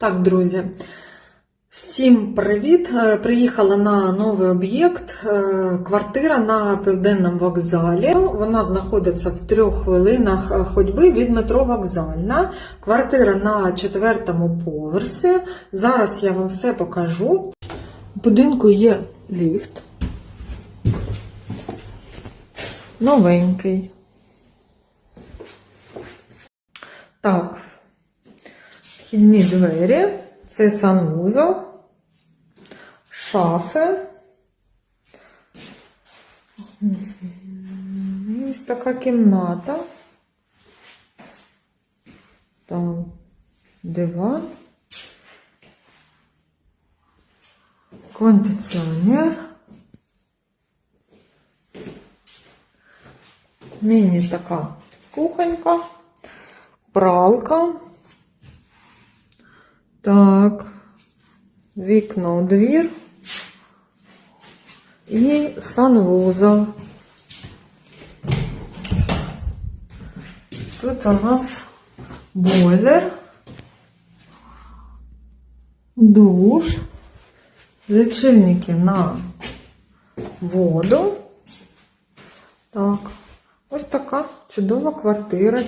Так, друзі, всім привіт! Е, Приїхала на новий об'єкт. е, Квартира на південному вокзалі. Вона знаходиться в трьох хвилинах е, ходьби від метро Вокзальна. Квартира на четвертому поверсі. Зараз я вам все покажу. В будинку є ліфт. Новенький. Так, вхідні двері, це санвузол, шафи. Ось така кімната. Там диван. Кондиціонер. Міні така кухонька. Пралка. Так. Вікно у двір. І санвузол. Тут у нас бойлер. Душ. Лічильники на воду. Так. Ось така чудова квартира.